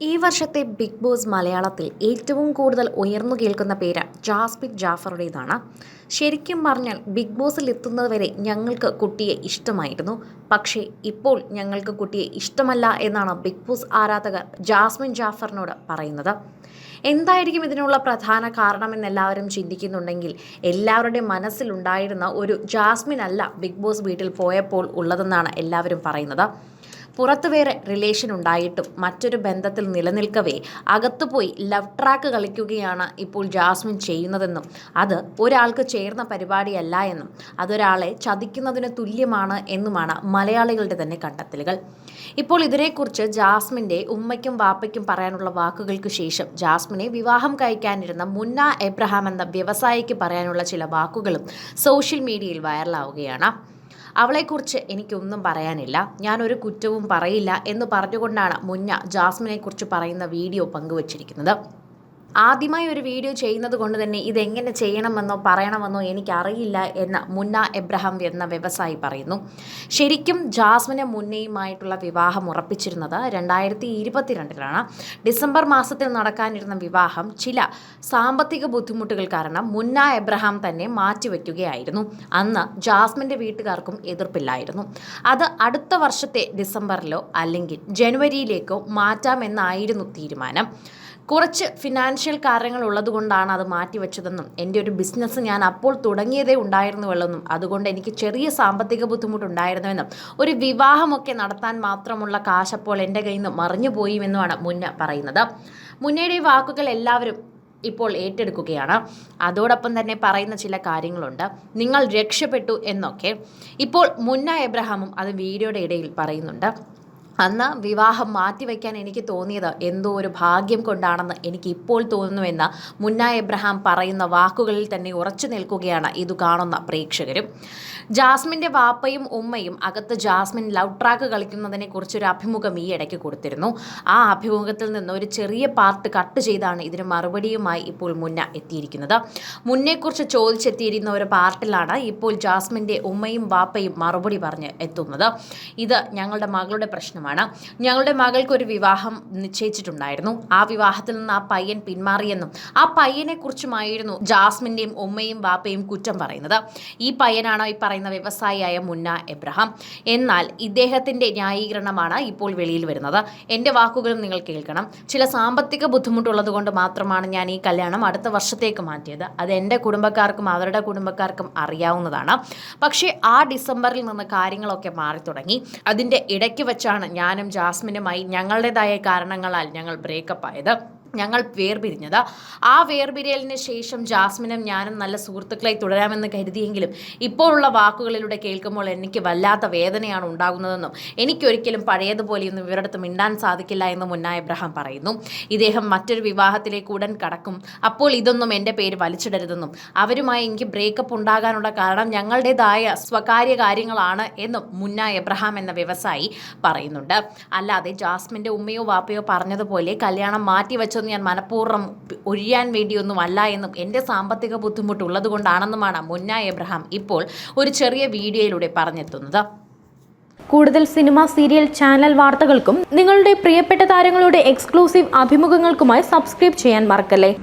ഈ വർഷത്തെ big boss മലയാളത്തിൽ ഏറ്റവും കൂടുതൽ ഉയർന്നു കേൾക്കുന്ന പേര് ജാസ്മിൻ ജാഫറുടേതാണ്. ശരിക്കും പറഞ്ഞാൽ ബിഗ് ബോസിൽ എത്തുന്നതുവരെ ഞങ്ങൾക്ക് കുട്ടിയെ ഇഷ്ടമായിരുന്നു. പക്ഷേ ഇപ്പോൾ ഞങ്ങൾക്ക് കുട്ടിയെ ഇഷ്ടമല്ല എന്നാണ് ബിഗ് ബോസ് ആരാധകർ ജാസ്മിൻ ജാഫറിനോട് പറയുന്നത്. എന്തായിരിക്കും ഇതിനുള്ള പ്രധാന കാരണമെന്ന് എല്ലാവരും ചിന്തിക്കുന്നുണ്ടെങ്കിൽ എല്ലാവരുടെയും മനസ്സിലുണ്ടായിരുന്ന ഒരു ജാസ്മിൻ അല്ല ബിഗ് ബോസ് വീട്ടിൽ പോയപ്പോൾ ഉള്ളതെന്നാണ് എല്ലാവരും പറയുന്നത്. പുറത്ത് വേറെ റിലേഷൻ ഉണ്ടായിട്ടും മറ്റൊരു ബന്ധത്തിൽ നിലനിൽക്കവേ അകത്തുപോയി ലവ് ട്രാക്ക് കളിക്കുകയാണ് ഇപ്പോൾ ജാസ്മിൻ ചെയ്യുന്നതെന്നും അത് ഒരാൾക്ക് ചേർന്ന പരിപാടിയല്ല എന്നും അതൊരാളെ ചതിക്കുന്നതിന് തുല്യമാണ് എന്നുമാണ് മലയാളികളുടെ തന്നെ കണ്ടെത്തലുകൾ. ഇപ്പോൾ ഇതിനെക്കുറിച്ച് ജാസ്മിന്റെ ഉമ്മയ്ക്കും വാപ്പയ്ക്കും പറയാനുള്ള വാക്കുകൾക്ക് ശേഷം ജാസ്മിനെ വിവാഹം കഴിക്കാനിരുന്ന മുന്ന എബ്രഹാം എന്ന വ്യവസായിക്ക് പറയാനുള്ള ചില വാക്കുകളും സോഷ്യൽ മീഡിയയിൽ വൈറലാവുകയാണ് അവളെക്കുറിച്ച് എനിക്കൊന്നും പറയാനില്ല. ഞാനൊരു കുറ്റവും പറയില്ല എന്ന് പറഞ്ഞുകൊണ്ടാണ് മുന്ന ജാസ്മിനെക്കുറിച്ച് പറയുന്ന വീഡിയോ പങ്കുവച്ചിരിക്കുന്നത്. ആദ്യമായി ഒരു വീഡിയോ ചെയ്യുന്നത് കൊണ്ട് തന്നെ ഇതെങ്ങനെ ചെയ്യണമെന്നോ പറയണമെന്നോ എനിക്കറിയില്ല എന്ന് മുന്ന എബ്രഹാം എന്ന വ്യവസായി പറയുന്നു. ശരിക്കും ജാസ്മിന് മുന്നയുമായിട്ടുള്ള വിവാഹം ഉറപ്പിച്ചിരുന്നത് രണ്ടായിരത്തി ഇരുപത്തിരണ്ടിലാണ്. ഡിസംബർ മാസത്തിൽ നടക്കാനിരുന്ന വിവാഹം ചില സാമ്പത്തിക ബുദ്ധിമുട്ടുകൾ കാരണം മുന്ന എബ്രഹാം തന്നെ മാറ്റിവെക്കുകയായിരുന്നു. അന്ന് ജാസ്മിന്റെ വീട്ടുകാർക്കും എതിർപ്പില്ലായിരുന്നു. അത് അടുത്ത വർഷത്തെ ഡിസംബറിലോ അല്ലെങ്കിൽ ജനുവരിയിലേക്കോ മാറ്റാമെന്നായിരുന്നു തീരുമാനം. കുറച്ച് ഫിനാൻഷ്യൽ കാര്യങ്ങൾ ഉള്ളതുകൊണ്ടാണ് അത് മാറ്റിവെച്ചതെന്നും എന്റെ ഒരു ബിസിനസ് ഞാൻ അപ്പോൾ തുടങ്ങിയതേ ഉണ്ടായിരുന്നുവെന്നും അതുകൊണ്ട് എനിക്ക് ചെറിയ സാമ്പത്തിക ബുദ്ധിമുട്ടുണ്ടായിരുന്നുവെന്നും ഒരു വിവാഹമൊക്കെ നടത്താൻ മാത്രമുള്ള കാശ് അപ്പോൾ എന്റെ കയ്യിൽ നിന്ന് മറിഞ്ഞു പോയിമെന്നുമാണ് മുന്ന പറയുന്നത്. മുന്നയുടെ വാക്കുകൾ എല്ലാവരും ഇപ്പോൾ ഏറ്റെടുക്കുകയാണ്. അതോടൊപ്പം തന്നെ പറയുന്ന ചില കാര്യങ്ങളുണ്ട്. നിങ്ങൾ രക്ഷപ്പെട്ടു എന്നൊക്കെ. ഇപ്പോൾ മുന്ന എബ്രഹാമും അത് വീഡിയോയുടെ ഇടയിൽ പറയുന്നുണ്ട്. അന്ന് വിവാഹം മാറ്റിവെക്കാൻ എനിക്ക് തോന്നിയത് എന്തോ ഒരു ഭാഗ്യം കൊണ്ടാണെന്ന് എനിക്ക് ഇപ്പോൾ തോന്നുന്നുവെന്ന് മുന്ന എബ്രഹാം പറയുന്ന വാക്കുകളിൽ തന്നെ ഉറച്ചു നിൽക്കുകയാണ് ഇത് കാണുന്ന പ്രേക്ഷകരും. ജാസ്മിന്റെ വാപ്പയും ഉമ്മയും അകത്ത് ജാസ്മിൻ ലവ് ട്രാക്ക് കളിക്കുന്നതിനെ കുറിച്ചൊരു അഭിമുഖം ഈ ഇടയ്ക്ക് കൊടുത്തിരുന്നു. ആ അഭിമുഖത്തിൽ നിന്ന് ഒരു ചെറിയ പാർട്ട് കട്ട് ചെയ്താണ് ഇതിന് മറുപടിയുമായി ഇപ്പോൾ മുന്ന എത്തിയിരിക്കുന്നത്. മുന്നെക്കുറിച്ച് ചോദിച്ചെത്തിയിരുന്ന ഒരു പാർട്ടിലാണ് ഇപ്പോൾ ജാസ്മിന്റെ ഉമ്മയും വാപ്പയും മറുപടി പറഞ്ഞ് എത്തുന്നത്. ഇത് ഞങ്ങളുടെ മകളുടെ പ്രശ്നമാണ് ഞങ്ങളുടെ മകൾക്ക് ഒരു വിവാഹം നിശ്ചയിച്ചിട്ടുണ്ടായിരുന്നു. ആ വിവാഹത്തിൽ നിന്ന് ആ പയ്യൻ പിന്മാറിയെന്നും ആ പയ്യനെ കുറിച്ചുമായിരുന്നു ജാസ്മിന്റെയും ഉമ്മയും ബാപ്പയും കുറ്റം പറയുന്നത്. ഈ പയ്യനാണ് ഈ പറയുന്ന വ്യവസായിയായ മുന്ന എബ്രഹാം? എന്നാൽ ഇദ്ദേഹത്തിന്റെ ന്യായീകരണമാണ് ഇപ്പോൾ വെളിയിൽ വരുന്നത്. എന്റെ വാക്കുകളും നിങ്ങൾ കേൾക്കണം. ചില സാമ്പത്തിക ബുദ്ധിമുട്ടുള്ളത് കൊണ്ട് മാത്രമാണ് ഞാൻ ഈ കല്യാണം അടുത്ത വർഷത്തേക്ക് മാറ്റിയത്. അത് എന്റെ കുടുംബക്കാർക്കും അവരുടെ കുടുംബക്കാർക്കും അറിയാവുന്നതാണ്. പക്ഷേ ആ ഡിസംബറിൽ നിന്ന് കാര്യങ്ങളൊക്കെ മാറി തുടങ്ങി അതിന്റെ ഇടയ്ക്ക് വെച്ചാണ് ഞാനും ജാസ്മിനുമായി ഞങ്ങളുടേതായ കാരണങ്ങളാൽ ഞങ്ങൾ ബ്രേക്കപ്പ് ആയത്. ഞങ്ങൾ വേർപിരിഞ്ഞത്. ആ വേർപിരിയലിന് ശേഷം ജാസ്മിനും ഞാനും നല്ല സുഹൃത്തുക്കളായി തുടരാമെന്ന് കരുതിയെങ്കിലും ഇപ്പോഴുള്ള വാക്കുകളിലൂടെ കേൾക്കുമ്പോൾ എനിക്ക് വല്ലാത്ത വേദനയാണ് ഉണ്ടാകുന്നതെന്നും എനിക്കൊരിക്കലും പഴയതുപോലെയൊന്നും ഇവരടുത്ത് മിണ്ടാൻ സാധിക്കില്ല എന്ന് മുന്ന എബ്രഹാം പറയുന്നു. ഇദ്ദേഹം മറ്റൊരു വിവാഹത്തിലേക്ക് ഉടൻ കടക്കും. അപ്പോൾ ഇതൊന്നും എന്റെ പേര് വലിച്ചിടരുതെന്നും അവരുമായി എനിക്ക് ബ്രേക്കപ്പ് ഉണ്ടാകാനുള്ള കാരണം ഞങ്ങളുടേതായ സ്വകാര്യ കാര്യങ്ങളാണ് എന്നും മുന്ന എബ്രഹാം എന്ന വ്യവസായി പറയുന്നുണ്ട്. അല്ലാതെ ജാസ്മിന്റെ ഉമ്മയോ വാപ്പയോ പറഞ്ഞതുപോലെ കല്യാണം മാറ്റിവെച്ചൊന്നും ഞാൻ മനഃപൂർവം ഒഴിയാൻ വേണ്ടിയൊന്നും അല്ല എന്നും എന്റെ സാമ്പത്തിക ബുദ്ധിമുട്ടുള്ളത് കൊണ്ടാണെന്നുമാണ് മുന്ന എബ്രഹാം ഇപ്പോൾ ഒരു ചെറിയ വീഡിയോയിലൂടെ പറഞ്ഞെത്തുന്നത്. കൂടുതൽ സിനിമ സീരിയൽ ചാനൽ വാർത്തകൾക്കും നിങ്ങളുടെ പ്രിയപ്പെട്ട താരങ്ങളുടെ എക്സ്ക്ലൂസീവ് അഭിമുഖങ്ങൾക്കുമായി സബ്സ്ക്രൈബ് ചെയ്യാൻ മറക്കല്ലേ?